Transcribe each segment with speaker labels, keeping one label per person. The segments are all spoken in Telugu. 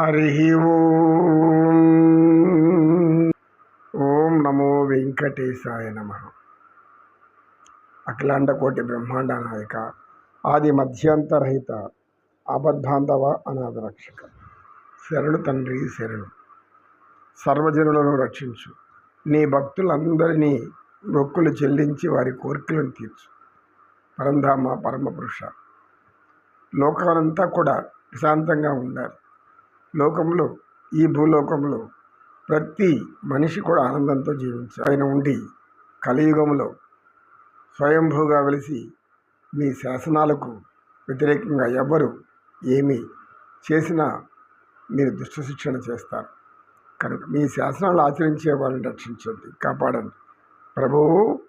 Speaker 1: హరి ఓం. నమో వెంకటేశాయ నమ. అఖిలాండ కోటి బ్రహ్మాండ నాయక ఆది మధ్యాంతరహిత ఆపద్బాంధవ అనాథ రక్షక శరణు తండ్రి శరణు. సర్వజనులను రక్షించు. నీ భక్తులందరినీ మొక్కులు చెల్లించి వారి కోరికలను తీర్చు. పరంధామ పరమపురుష. లోకాలంతా కూడా ప్రశాంతంగా ఉండాలి. లోకంలో ఈ భూలోకంలో ప్రతి మనిషి కూడా ఆనందంతో జీవించు ఆయన ఉండి కలియుగంలో స్వయంభూగా వెలిసి మీ శాసనాలకు వ్యతిరేకంగా ఎవ్వరు ఏమి చేసినా మీరు దుష్ట శిక్షణ చేస్తారు. కనుక మీ శాసనాలు ఆచరించే వారిని రక్షించండి కాపాడండి. ప్రభువు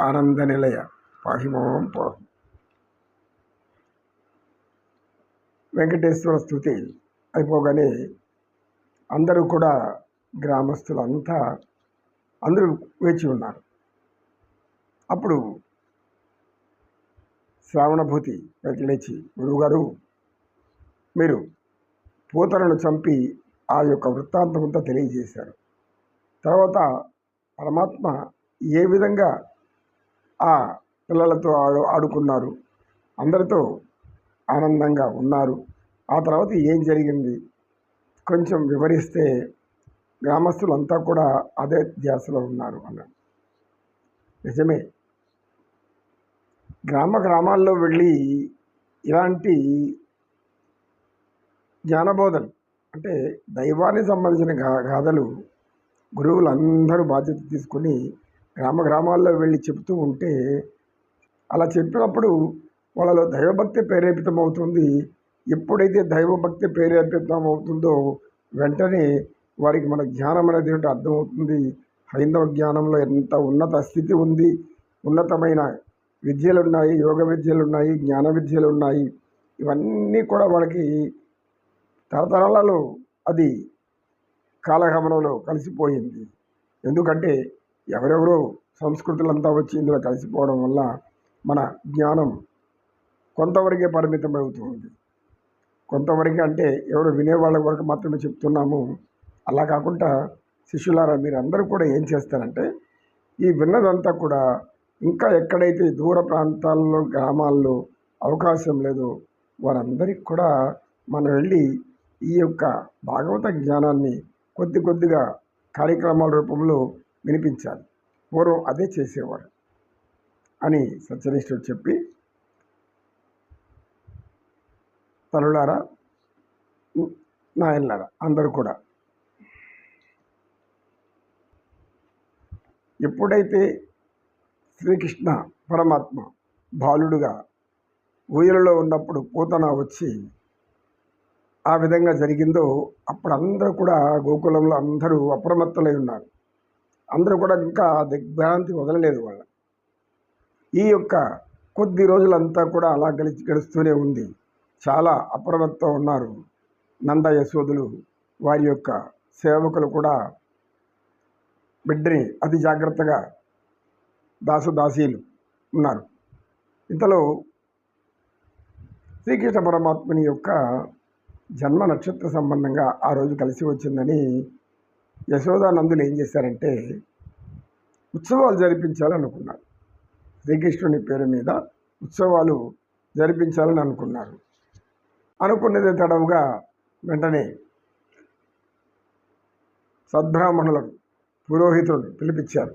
Speaker 1: ఆనంద నిలయ పాహిమోం పాహం. వెంకటేశ్వర స్థుతి అయిపోగానే అందరూ కూడా గ్రామస్తులు అంతా అందరూ వేచి ఉన్నారు. అప్పుడు శ్రావణభూతి పైకి లేచి గురువుగారు మీరు పూతలను చంపి ఆ యొక్క వృత్తాంతమంతా తెలియజేశారు. తర్వాత పరమాత్మ ఏ విధంగా ఆ పిల్లలతో ఆడు ఆడుకున్నారు అందరితో ఆనందంగా ఉన్నారు? ఆ తర్వాత ఏం జరిగింది? కొంచెం వివరిస్తే గ్రామస్తులంతా కూడా అదే ధ్యాసలో ఉన్నారు అన్నాడు నిజమే. గ్రామ గ్రామాల్లో వెళ్ళి ఇలాంటి జ్ఞానబోధలు అంటే దైవానికి సంబంధించిన గా గాథలు గురువులు అందరూ బాధ్యత తీసుకొని గ్రామ గ్రామాల్లో వెళ్ళి చెబుతూ ఉంటే అలా చెప్పినప్పుడు వాళ్ళలో దైవభక్తి ప్రేరేపితమవుతుంది. ఎప్పుడైతే దైవభక్తి ప్రేరేపితం అవుతుందో వెంటనే వారికి మన జ్ఞానం అనేది ఏంటో అర్థమవుతుంది. హైందవ జ్ఞానంలో ఎంత ఉన్నత స్థితి ఉంది ఉన్నతమైన విద్యలు ఉన్నాయి యోగ విద్యలు ఉన్నాయి జ్ఞాన విద్యలు ఉన్నాయి ఇవన్నీ కూడా వాళ్ళకి తరతరాలలో అది కాలగమనంలో కలిసిపోయింది. ఎందుకంటే ఎవరెవరో సంస్కృతులంతా వచ్చి ఇందులో కలిసిపోవడం వల్ల మన జ్ఞానం కొంతవరకే పరిమితం అవుతుంది కొంతవరకు అంటే ఎవరు వినేవాళ్ళ వరకు మాత్రమే చెప్తున్నాము. అలా కాకుండా శిష్యులారా మీరు అందరూ కూడా ఏం చేస్తారంటే ఈ విన్నదంతా కూడా ఇంకా ఎక్కడైతే దూర ప్రాంతాల్లో గ్రామాల్లో అవకాశం లేదో వారందరికీ కూడా మనం వెళ్ళి ఈ యొక్క భాగవత జ్ఞానాన్ని కొద్ది కొద్దిగా కార్యక్రమాల రూపంలో వినిపించాలి. పూర్వం అదే చేసేవారు అని సత్యనిష్ఠుడు చెప్పి తల్లులారా నాయనలారా అందరూ కూడా. ఎప్పుడైతే శ్రీకృష్ణ పరమాత్మ బాలుడుగా ఊయలలో ఉన్నప్పుడు పూతన వచ్చి ఆ విధంగా జరిగిందో అప్పుడు అందరూ కూడా గోకులంలో అందరూ అప్రమత్తలై ఉన్నారు. అందరూ కూడా ఇంకా దిగ్భ్రాంతి వదలలేదు వాళ్ళ. ఈ యొక్క కొద్ది రోజులంతా కూడా అలా గడిచి గడుస్తూనే ఉంది. చాలా అప్రమత్తం ఉన్నారు. నంద యశోదులు వారి యొక్క సేవకులు కూడా బిడ్డని అతి జాగ్రత్తగా దాసదాసీలు ఉన్నారు. ఇంతలో శ్రీకృష్ణ పరమాత్మని యొక్క జన్మ నక్షత్ర సంబంధంగా ఆ రోజు కలిసి వచ్చిందని యశోదానందులు ఏం చేశారంటే ఉత్సవాలు జరిపించాలనుకున్నారు శ్రీకృష్ణుని పేరు మీద ఉత్సవాలు జరిపించాలని అనుకున్నారు. అనుకున్నదే తడవుగా వెంటనే సద్బ్రాహ్మణులను పురోహితులను పిలిపించారు.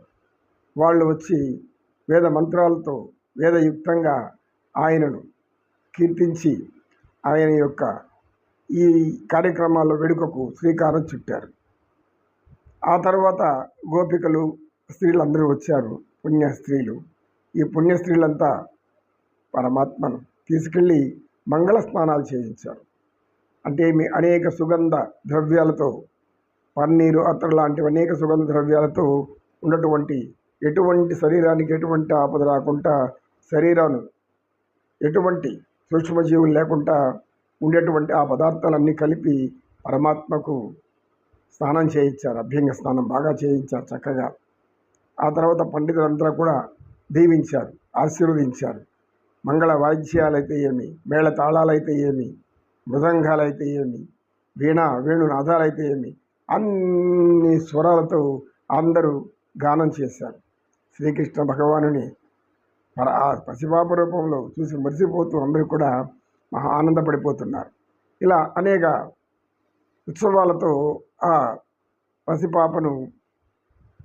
Speaker 1: వాళ్ళు వచ్చి వేద మంత్రాలతో వేదయుక్తంగా ఆయనను కీర్తించి ఆయన యొక్క ఈ కార్యక్రమాల వేడుకకు శ్రీకారం చుట్టారు. ఆ తర్వాత గోపికలు స్త్రీలందరూ వచ్చారు. పుణ్య స్త్రీలు ఈ పుణ్య స్త్రీలంతా పరమాత్మను తీసుకెళ్ళి మంగళ స్నానాలు చేయించారు. అంటే మీ అనేక సుగంధ ద్రవ్యాలతో పన్నీరు అత్తరు లాంటి అనేక సుగంధ ద్రవ్యాలతో ఉన్నటువంటి ఎటువంటి శరీరానికి ఎటువంటి ఆపద రాకుండా శరీరాన్ని ఎటువంటి సూక్ష్మజీవులు లేకుండా ఉండేటువంటి ఆ పదార్థాలన్నీ కలిపి పరమాత్మకు స్నానం చేయించారు. అభ్యంగ స్నానం బాగా చేయించారు చక్కగా. ఆ తర్వాత పండితులంతా కూడా దీవించారు ఆశీర్వదించారు. మంగళ వాయిద్యాలైతే ఏమి? మేళ తాళాలైతే ఏమి? మృదంగాలైతే ఏమి? వీణ వేణునాదాలైతే ఏమి? అన్ని స్వరాలతో అందరూ గానం చేశారు. శ్రీకృష్ణ భగవానుని పర ఆ పసిపాప రూపంలో చూసి మరిసిపోతూ అందరూ కూడా మహా ఆనందపడిపోతున్నారు. ఇలా అనేక ఉత్సవాలతో ఆ పసిపాపను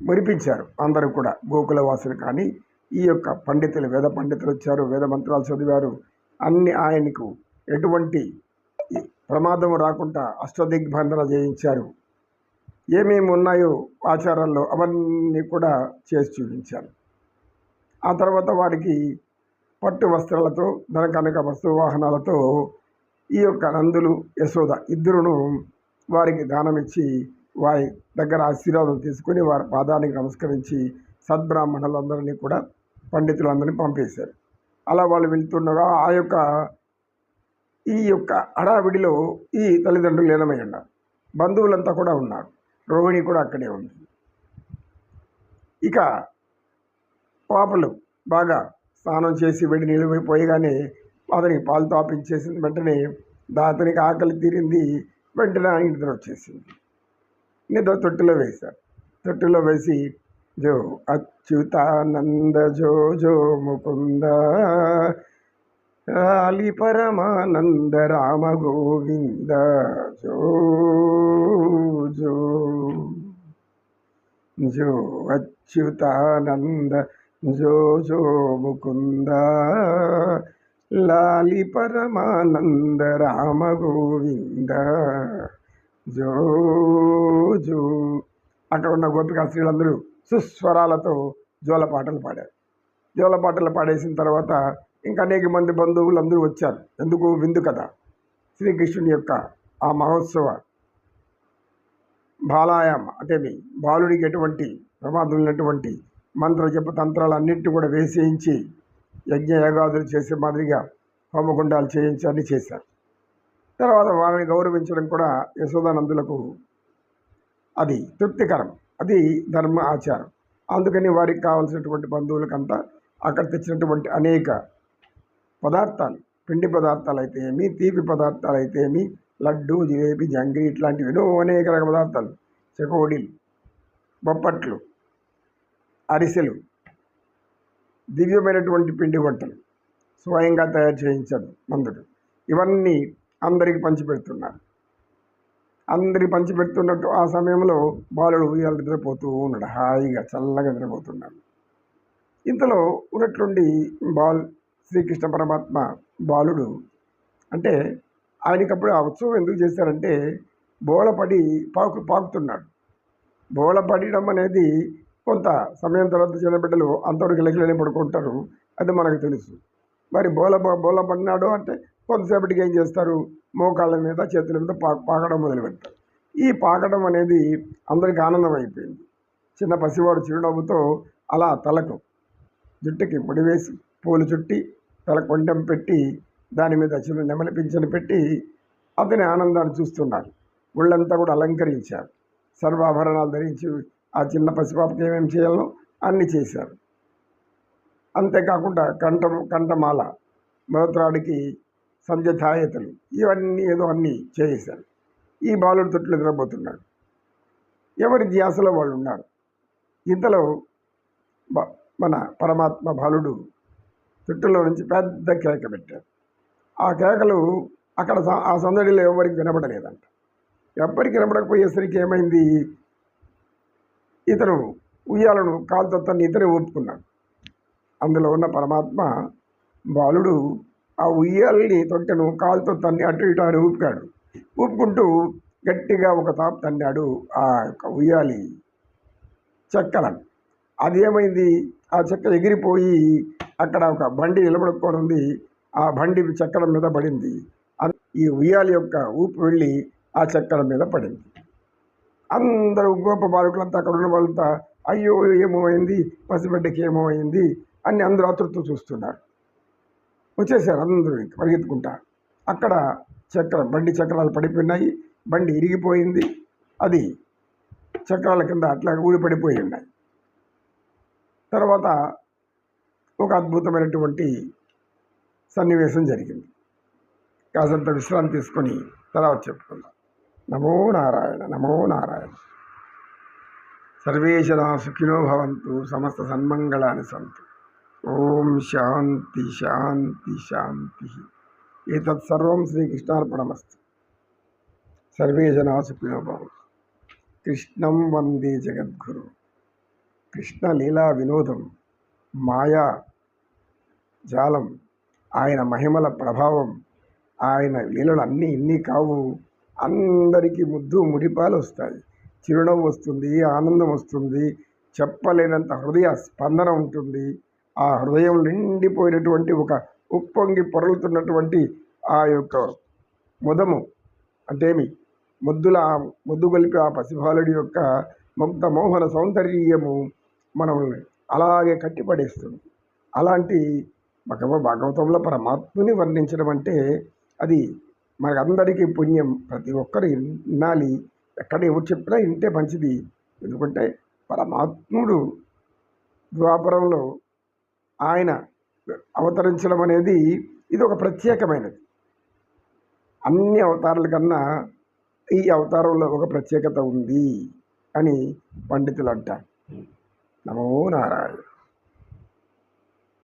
Speaker 1: మురిపించారు అందరూ కూడా. గోకుల వాసులు కానీ ఈ యొక్క పండితులు వేద పండితులు వచ్చారు వేద మంత్రాలు చదివారు. అన్ని ఆయనకు ఎటువంటి ప్రమాదం రాకుండా అష్టదిగ్బంధన చేయించారు. ఏమేమి ఉన్నాయో ఆచారాల్లో అవన్నీ కూడా చేసి చూపించారు. ఆ తర్వాత వారికి పట్టు వస్త్రాలతో ధన కనక వస్తు వాహనాలతో ఈ యొక్క నందులు యశోద ఇద్దరును వారికి దానమిచ్చి వారి దగ్గర ఆశీర్వాదం తీసుకొని వారి పాదానికి నమస్కరించి సద్బ్రాహ్మణులందరినీ కూడా పండితులందరినీ పంపేశారు. అలా వాళ్ళు వెళ్తున్నారు ఆ యొక్క ఈ యొక్క హడావిడిలో ఈ తల్లిదండ్రులు లీనమై ఉన్నారు. బంధువులంతా కూడా ఉన్నారు. రోహిణి కూడా అక్కడే ఉంది. ఇక పాపలు బాగా స్నానం చేసి వెడి నీళ్ళు పోయగానే అతనికి పాలు తాపించేసింది. వెంటనే దాతనికి ఆకలి తీరింది. వెంటనే ఆయన నిద్ర వచ్చేసింది. నిద్ర తొట్టిలో వేశారు. తొట్టిలో వేసి జో అచ్యుతానంద జో జో ముకుంద. రాలి పరమానంద రామ గోవింద. జో జో జో అచ్యుతానంద జో జో ముకుంద. లాలి పరమానంద రామ గోవింద. జో జో అక్కడ ఉన్న గోపికా స్త్రీలందరూ సుస్వరాలతో జోల పాటలు పాడారు. జోల పాటలు పాడేసిన తర్వాత ఇంకా అనేక మంది బంధువులు అందరూ వచ్చారు. ఎందుకు? విందు కథ. శ్రీకృష్ణుని యొక్క ఆ మహోత్సవ బాలాయామ అంటే బాలుడికి ఎటువంటి ప్రమాదం ఉన్నటువంటి మంత్ర జప తంత్రాలన్నింటినీ కూడా వేసేయించి యజ్ఞ యాగాదులు చేసే మాదిరిగా హోమగుండాలు చేయించి అన్నీ చేశారు. తర్వాత వారిని గౌరవించడం కూడా యశోదానందులకు అది తృప్తికరం. అది ధర్మ ఆచారం. అందుకని వారికి కావాల్సినటువంటి బంధువులకంతా అక్కడ తెచ్చినటువంటి అనేక పదార్థాలు పిండి పదార్థాలు అయితే ఏమి తీపి పదార్థాలు అయితే ఏమి లడ్డు జిలేబీ జంగిరి ఇట్లాంటివి ఎన్నో అనేక రకాల పదార్థాలు. చెకోడీలు బొప్పట్లు అరిసెలు దివ్యమైనటువంటి పిండి వంటలు స్వయంగా తయారు చేయించాడు మందుడు. ఇవన్నీ అందరికీ పంచిపెడుతున్నారు. అందరికి పంచిపెడుతున్నట్టు ఆ సమయంలో బాలుడు ఉయ్యాలు నిద్రపోతూ ఉన్నాడు. హాయిగా చల్లగా నిద్రపోతున్నాడు. ఇంతలో ఉన్నట్లుండి బాల్ శ్రీకృష్ణ పరమాత్మ బాలుడు అంటే ఆయనకప్పుడు ఆ ఉత్సవం ఎందుకు చేశారంటే బోళపడి పాకు పాకుతున్నాడు. బోళపడడం అనేది కొంత సమయం తర్వాత చిన్న బిడ్డలు అంతవరకు లెక్కలనే పడుకుంటారు. అది మనకు తెలుసు. మరి బోల బోల పడినాడు అంటే కొంతసేపటికి ఏం చేస్తారు? మోకాళ్ళ మీద చేతుల మీద పా పాకడం మొదలు ఈ పాకడం అనేది అందరికీ ఆనందం అయిపోయింది చిన్న పసివాడు చిరునవ్వుతో అలా తలకు జుట్టుకి ముడి వేసి పూలు చుట్టి తల కొండెం పెట్టి దాని మీద చిన్న నెమలి పింఛను పెట్టి అతని ఆనందాన్ని చూస్తున్నారు. ఒళ్ళంతా కూడా అలంకరించారు. సర్వాభరణాలు ధరించి ఆ చిన్న పసిపాపకి ఏమేమి చేయాలో అన్నీ చేశారు. అంతేకాకుండా కంఠం కంఠమాల మరోత్రాడికి సంజధాయతలు ఇవన్నీ ఏదో అన్నీ చేశారు ఈ బాలుడు తొట్లు నిద్రపోతున్నాడు. ఎవరి ధ్యాసలో వాళ్ళు ఉన్నారు? ఇంతలో మన పరమాత్మ బాలుడు తొట్టులో నుంచి పెద్ద కేక పెట్టాడు. ఆ కేకలు అక్కడ స- ఆ సందడిలో ఎవరికి వినపడలేదంట ఎవరికి వినపడకపోయేసరికి ఏమైంది? ఇతను ఉయ్యాలను కాలుతో తన్ని ఇతనే ఊపుకున్నాడు. అందులో ఉన్న పరమాత్మ బాలుడు ఆ ఉయ్యాలని తొట్టెను కాలుతో తన్ని అటు ఇటు అని ఊపుకాడు ఊపుకుంటూ గట్టిగా ఒక తాపు తన్నాడు ఆ యొక్క ఉయ్యాలి చెక్కలను అది ఏమైంది ఆ చెక్క ఎగిరిపోయి అక్కడ ఒక బండి నిలబడుకొని ఉంది. ఆ బండి చెక్కల మీద పడింది. ఈ ఉయ్యాలి యొక్క ఊపు వెళ్ళి ఆ చెక్కల మీద పడింది. అందరూ గోప బాలకులంతా అక్కడ ఉన్న వాళ్ళంతా అయ్యో ఏమో అయింది పసిబిడ్డకి ఏమో అయింది అని అందరూ ఆతృత చూస్తున్నారు. వచ్చేసారు అందరూ ఇంక పరిగెత్తుకుంటా. అక్కడ చక్ర బండి చక్రాలు పడిపోయినాయి. బండి ఇరిగిపోయింది. అది చక్రాల కింద అట్లా ఊడిపడిపోయి ఉన్నాయి. తర్వాత ఒక అద్భుతమైనటువంటి సన్నివేశం జరిగింది. కాసంత విశ్రాంతి తీసుకొని తర్వాత చెప్పుకుందాం. నమో నారాయణ నమో నారాయణ. సర్వే సుఖినో భవంతు సమస్త సన్మంగళాని సంతు. ఓం శాంతి శాంతి శాంతి. ఏతత్ సర్వం శ్రీకృష్ణార్పణమస్తు. సర్వే జనా సుఖినో భవంతు. కృష్ణం వందే జగద్గురు. కృష్ణ లీలా వినోదం మాయా జాలం ఆయన మహిమల ప్రభావం ఆయన లీలలు అన్నీ ఇన్ని కావు అందరికీ ముద్దు ముడిపాలు వస్తాయి. చిరునవ్వు వస్తుంది ఆనందం వస్తుంది చెప్పలేనంత హృదయ స్పందన ఉంటుంది. ఆ హృదయం నిండిపోయినటువంటి ఒక ఉప్పొంగి పొరలుతున్నటువంటి ఆ యొక్క ముదము అంటేమి? ముద్దుల ముద్దు గొలిపి ఆ పసిబాలుడి యొక్క ముగ్ధ మోహన సౌందర్యము మనల్ని అలాగే కట్టిపడేస్తుంది. అలాంటి భగవ భాగవతంలో పరమాత్ముని వర్ణించడం అంటే అది మనకందరికీ పుణ్యం. ప్రతి ఒక్కరు వినాలి. ఎక్కడ ఎవరు చెప్పినా వింటే మంచిది. ఎందుకంటే పరమాత్ముడు ద్వాపరంలో ఆయన అవతరించడం అనేది ఇది ఒక ప్రత్యేకమైనది. అన్ని అవతారాల కన్నా ఈ అవతారంలో ఒక ప్రత్యేకత ఉంది అని పండితులు అంటారు. నమో నారాయణ.